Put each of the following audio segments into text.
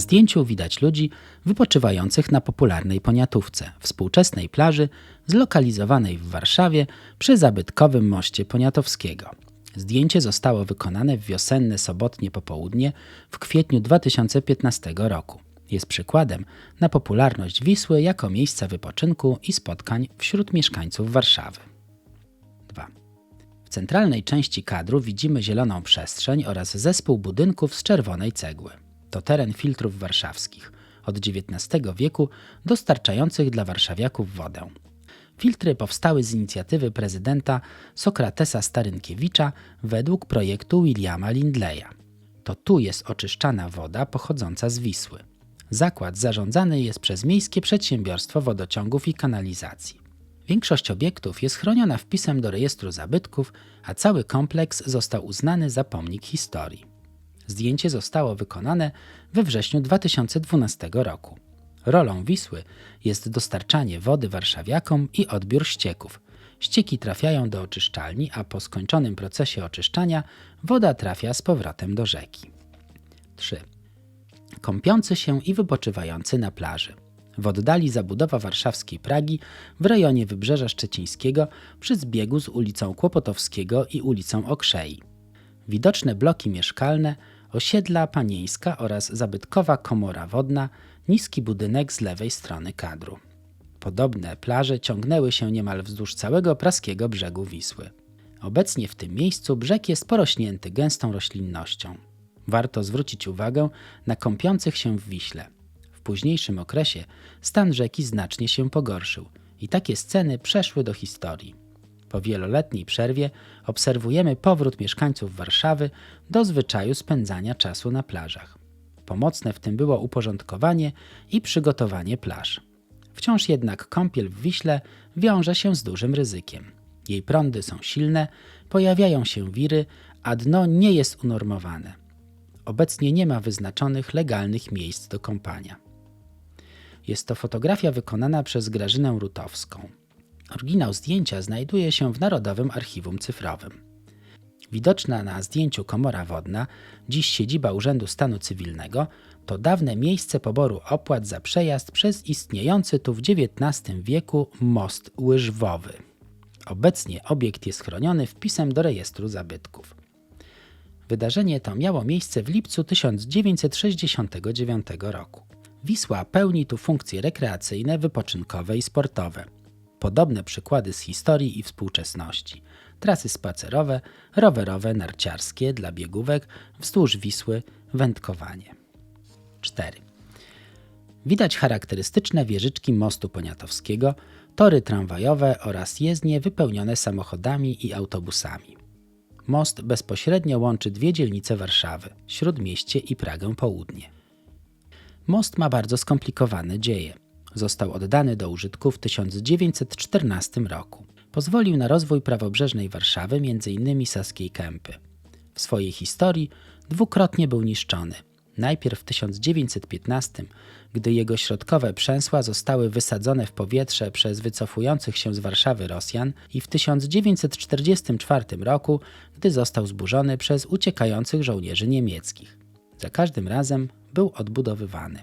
Na zdjęciu widać ludzi wypoczywających na popularnej poniatówce, współczesnej plaży zlokalizowanej w Warszawie przy zabytkowym moście Poniatowskiego. Zdjęcie zostało wykonane w wiosenne sobotnie popołudnie w kwietniu 2015 roku. Jest przykładem na popularność Wisły jako miejsca wypoczynku i spotkań wśród mieszkańców Warszawy. 2. W centralnej części kadru widzimy zieloną przestrzeń oraz zespół budynków z czerwonej cegły. To teren filtrów warszawskich, od XIX wieku dostarczających dla warszawiaków wodę. Filtry powstały z inicjatywy prezydenta Sokratesa Starynkiewicza według projektu Williama Lindleya. To tu jest oczyszczana woda pochodząca z Wisły. Zakład zarządzany jest przez Miejskie Przedsiębiorstwo Wodociągów i Kanalizacji. Większość obiektów jest chroniona wpisem do rejestru zabytków, a cały kompleks został uznany za pomnik historii. Zdjęcie zostało wykonane we wrześniu 2012 roku. Rolą Wisły jest dostarczanie wody warszawiakom i odbiór ścieków. Ścieki trafiają do oczyszczalni, a po skończonym procesie oczyszczania woda trafia z powrotem do rzeki. 3. Kąpiący się i wypoczywający na plaży. W oddali zabudowa warszawskiej Pragi w rejonie Wybrzeża Szczecińskiego przy zbiegu z ulicą Kłopotowskiego i ulicą Okrzei. Widoczne bloki mieszkalne, osiedla panieńska oraz zabytkowa komora wodna, niski budynek z lewej strony kadru. Podobne plaże ciągnęły się niemal wzdłuż całego praskiego brzegu Wisły. Obecnie w tym miejscu brzeg jest porośnięty gęstą roślinnością. Warto zwrócić uwagę na kąpiących się w Wiśle. W późniejszym okresie stan rzeki znacznie się pogorszył i takie sceny przeszły do historii. Po wieloletniej przerwie obserwujemy powrót mieszkańców Warszawy do zwyczaju spędzania czasu na plażach. Pomocne w tym było uporządkowanie i przygotowanie plaż. Wciąż jednak kąpiel w Wiśle wiąże się z dużym ryzykiem. Jej prądy są silne, pojawiają się wiry, a dno nie jest unormowane. Obecnie nie ma wyznaczonych legalnych miejsc do kąpania. Jest to fotografia wykonana przez Grażynę Rutowską. Oryginał zdjęcia znajduje się w Narodowym Archiwum Cyfrowym. Widoczna na zdjęciu komora wodna, dziś siedziba Urzędu Stanu Cywilnego, to dawne miejsce poboru opłat za przejazd przez istniejący tu w XIX wieku most łyżwowy. Obecnie obiekt jest chroniony wpisem do rejestru zabytków. Wydarzenie to miało miejsce w lipcu 1969 roku. Wisła pełni tu funkcje rekreacyjne, wypoczynkowe i sportowe. Podobne przykłady z historii i współczesności. Trasy spacerowe, rowerowe, narciarskie dla biegówek, wzdłuż Wisły, wędkowanie. 4. Widać charakterystyczne wieżyczki mostu poniatowskiego, tory tramwajowe oraz jezdnie wypełnione samochodami i autobusami. Most bezpośrednio łączy dwie dzielnice Warszawy, Śródmieście i Pragę Południe. Most ma bardzo skomplikowane dzieje. Został oddany do użytku w 1914 roku. Pozwolił na rozwój prawobrzeżnej Warszawy, m.in. Saskiej Kępy. W swojej historii dwukrotnie był niszczony. Najpierw w 1915, gdy jego środkowe przęsła zostały wysadzone w powietrze przez wycofujących się z Warszawy Rosjan i w 1944 roku, gdy został zburzony przez uciekających żołnierzy niemieckich. Za każdym razem był odbudowywany.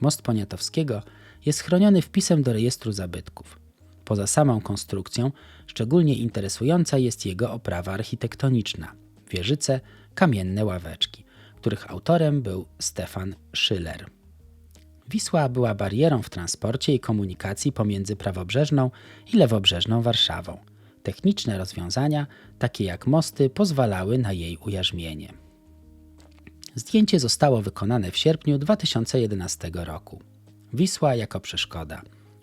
Most Poniatowskiego jest chroniony wpisem do rejestru zabytków. Poza samą konstrukcją, szczególnie interesująca jest jego oprawa architektoniczna wieżyce, kamienne ławeczki, których autorem był Stefan Schiller. Wisła była barierą w transporcie i komunikacji pomiędzy prawobrzeżną i lewobrzeżną Warszawą. Techniczne rozwiązania, takie jak mosty, pozwalały na jej ujarzmienie. Zdjęcie zostało wykonane w sierpniu 2011 roku. Wisła jako przeszkoda.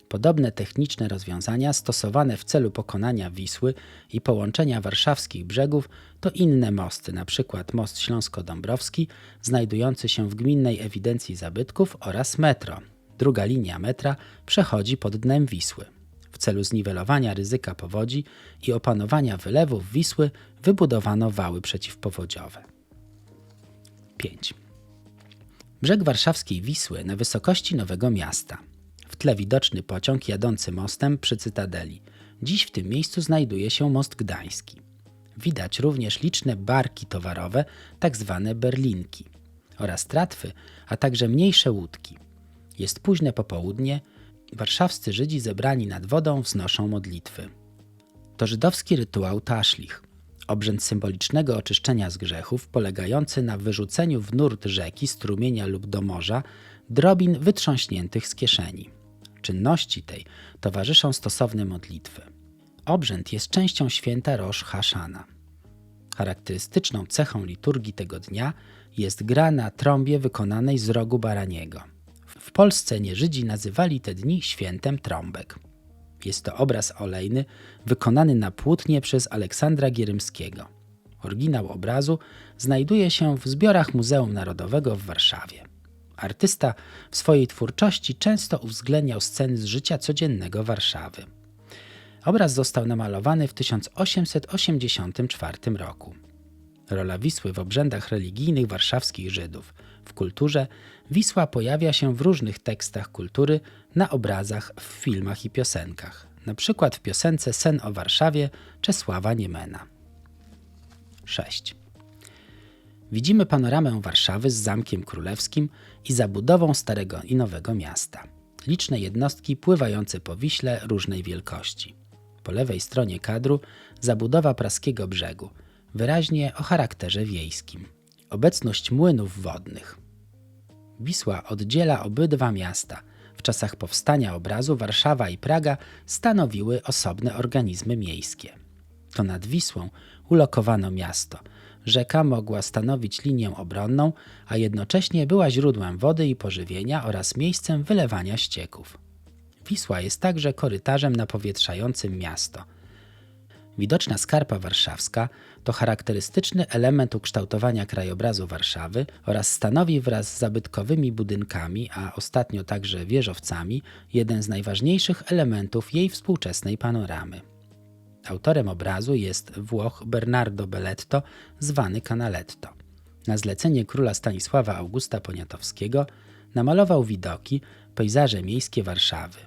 Podobne techniczne rozwiązania stosowane w celu pokonania Wisły i połączenia warszawskich brzegów to inne mosty, np. most Śląsko-Dąbrowski, znajdujący się w gminnej ewidencji zabytków oraz metro. Druga linia metra przechodzi pod dnem Wisły. W celu zniwelowania ryzyka powodzi i opanowania wylewów Wisły wybudowano wały przeciwpowodziowe. 5. Brzeg warszawskiej Wisły na wysokości Nowego Miasta. W tle widoczny pociąg jadący mostem przy Cytadeli. Dziś w tym miejscu znajduje się most gdański. Widać również liczne barki towarowe, tak zwane berlinki. oraz tratwy, a także mniejsze łódki. Jest późne popołudnie, warszawscy Żydzi zebrani nad wodą wznoszą modlitwy. To żydowski rytuał taszlich, obrzęd symbolicznego oczyszczenia z grzechów, polegający na wyrzuceniu w nurt rzeki, strumienia lub do morza drobin wytrząśniętych z kieszeni. Czynności tej towarzyszą stosowne modlitwy. Obrzęd jest częścią święta Rosh Hashana. Charakterystyczną cechą liturgii tego dnia jest gra na trąbie wykonanej z rogu baraniego. W Polsce nieżydzi nazywali te dni świętem trąbek. Jest to obraz olejny wykonany na płótnie przez Aleksandra Gierymskiego. Oryginał obrazu znajduje się w zbiorach Muzeum Narodowego w Warszawie. Artysta w swojej twórczości często uwzględniał sceny z życia codziennego Warszawy. Obraz został namalowany w 1884 roku. Rola Wisły w obrzędach religijnych warszawskich Żydów. W kulturze Wisła pojawia się w różnych tekstach kultury, na obrazach, w filmach i piosenkach. Na przykład w piosence Sen o Warszawie Czesława Niemena. 6. Widzimy panoramę Warszawy z Zamkiem Królewskim i zabudową Starego i Nowego Miasta. Liczne jednostki pływające po Wiśle różnej wielkości. Po lewej stronie kadru zabudowa Praskiego Brzegu, wyraźnie o charakterze wiejskim. Obecność młynów wodnych. Wisła oddziela obydwa miasta. W czasach powstania obrazu Warszawa i Praga stanowiły osobne organizmy miejskie. To nad Wisłą ulokowano miasto. Rzeka mogła stanowić linię obronną, a jednocześnie była źródłem wody i pożywienia oraz miejscem wylewania ścieków. Wisła jest także korytarzem napowietrzającym miasto. Widoczna skarpa warszawska to charakterystyczny element ukształtowania krajobrazu Warszawy oraz stanowi wraz z zabytkowymi budynkami, a ostatnio także wieżowcami, jeden z najważniejszych elementów jej współczesnej panoramy. Autorem obrazu jest Włoch Bernardo Belletto, zwany Canaletto. Na zlecenie króla Stanisława Augusta Poniatowskiego namalował widoki, pejzaże miejskie Warszawy.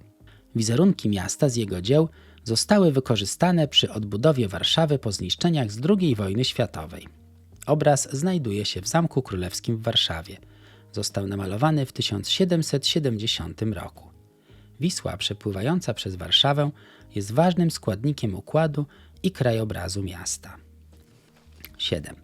Wizerunki miasta z jego dzieł zostały wykorzystane przy odbudowie Warszawy po zniszczeniach z II wojny światowej. Obraz znajduje się w Zamku Królewskim w Warszawie. Został namalowany w 1770 roku. Wisła przepływająca przez Warszawę jest ważnym składnikiem układu i krajobrazu miasta. 7.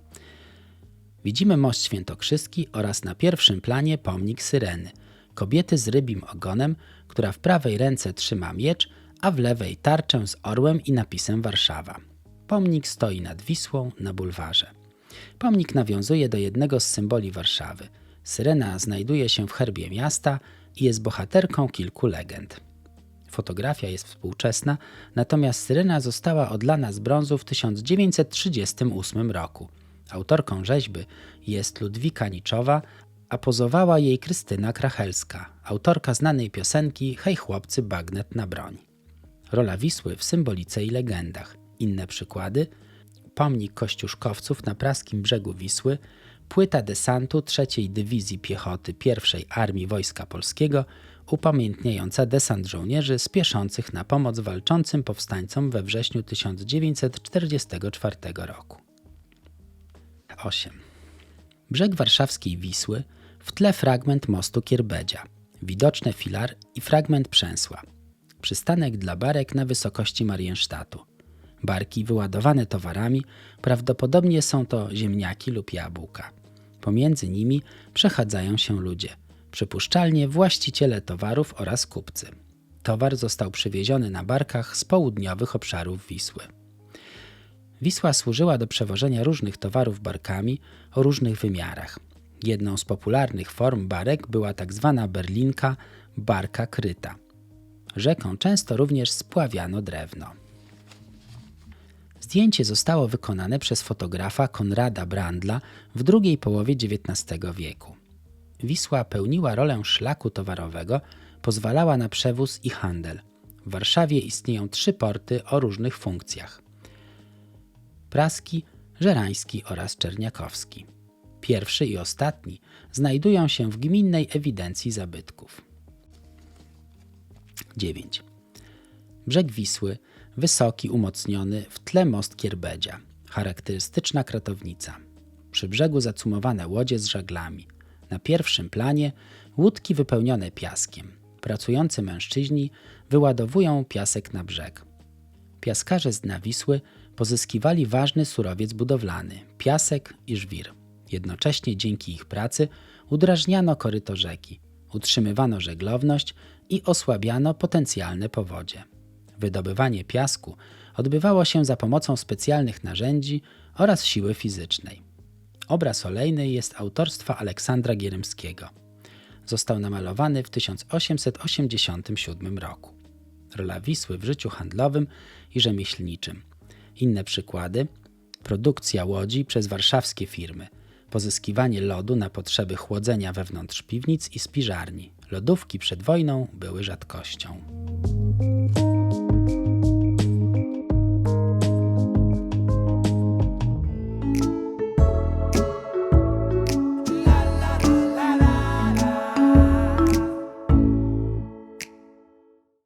Widzimy most świętokrzyski oraz na pierwszym planie pomnik Syreny, kobiety z rybim ogonem, która w prawej ręce trzyma miecz, a w lewej tarczę z orłem i napisem Warszawa. Pomnik stoi nad Wisłą na bulwarze. Pomnik nawiązuje do jednego z symboli Warszawy. Syrena znajduje się w herbie miasta i jest bohaterką kilku legend. Fotografia jest współczesna, natomiast Syrena została odlana z brązu w 1938 roku. Autorką rzeźby jest Ludwika Niczowa, a pozowała jej Krystyna Krachelska, autorka znanej piosenki Hej chłopcy, bagnet na broń. Rola Wisły w symbolice i legendach. Inne przykłady: pomnik kościuszkowców na praskim brzegu Wisły, płyta desantu III Dywizji Piechoty I Armii Wojska Polskiego, upamiętniająca desant żołnierzy spieszących na pomoc walczącym powstańcom we wrześniu 1944 roku. 8. Brzeg warszawskiej Wisły, w tle fragment mostu Kierbedzia, widoczne filar i fragment przęsła. Przystanek dla barek na wysokości Mariensztatu. Barki wyładowane towarami, prawdopodobnie są to ziemniaki lub jabłka. Pomiędzy nimi przechadzają się ludzie, przypuszczalnie właściciele towarów oraz kupcy. Towar został przywieziony na barkach z południowych obszarów Wisły. Wisła służyła do przewożenia różnych towarów barkami o różnych wymiarach. Jedną z popularnych form barek była tak zwana berlinka, barka kryta. Rzeką często również spławiano drewno. Zdjęcie zostało wykonane przez fotografa Konrada Brandla w drugiej połowie XIX wieku. Wisła pełniła rolę szlaku towarowego, pozwalała na przewóz i handel. W Warszawie istnieją trzy porty o różnych funkcjach. Praski, Żerański oraz Czerniakowski. Pierwszy i ostatni znajdują się w gminnej ewidencji zabytków. 9. Brzeg Wisły, wysoki, umocniony, w tle most Kierbedzia, charakterystyczna kratownica. Przy brzegu zacumowane łodzie z żaglami. Na pierwszym planie łódki wypełnione piaskiem. Pracujący mężczyźni wyładowują piasek na brzeg. Piaskarze z dna Wisły pozyskiwali ważny surowiec budowlany piasek i żwir. Jednocześnie dzięki ich pracy udrażniano koryto rzeki, utrzymywano żeglowność i osłabiano potencjalne powodzie. Wydobywanie piasku odbywało się za pomocą specjalnych narzędzi oraz siły fizycznej. Obraz olejny jest autorstwa Aleksandra Gierymskiego. Został namalowany w 1887 roku. Rola Wisły w życiu handlowym i rzemieślniczym. Inne przykłady: produkcja łodzi przez warszawskie firmy, pozyskiwanie lodu na potrzeby chłodzenia wewnątrz piwnic i spiżarni. Lodówki przed wojną były rzadkością.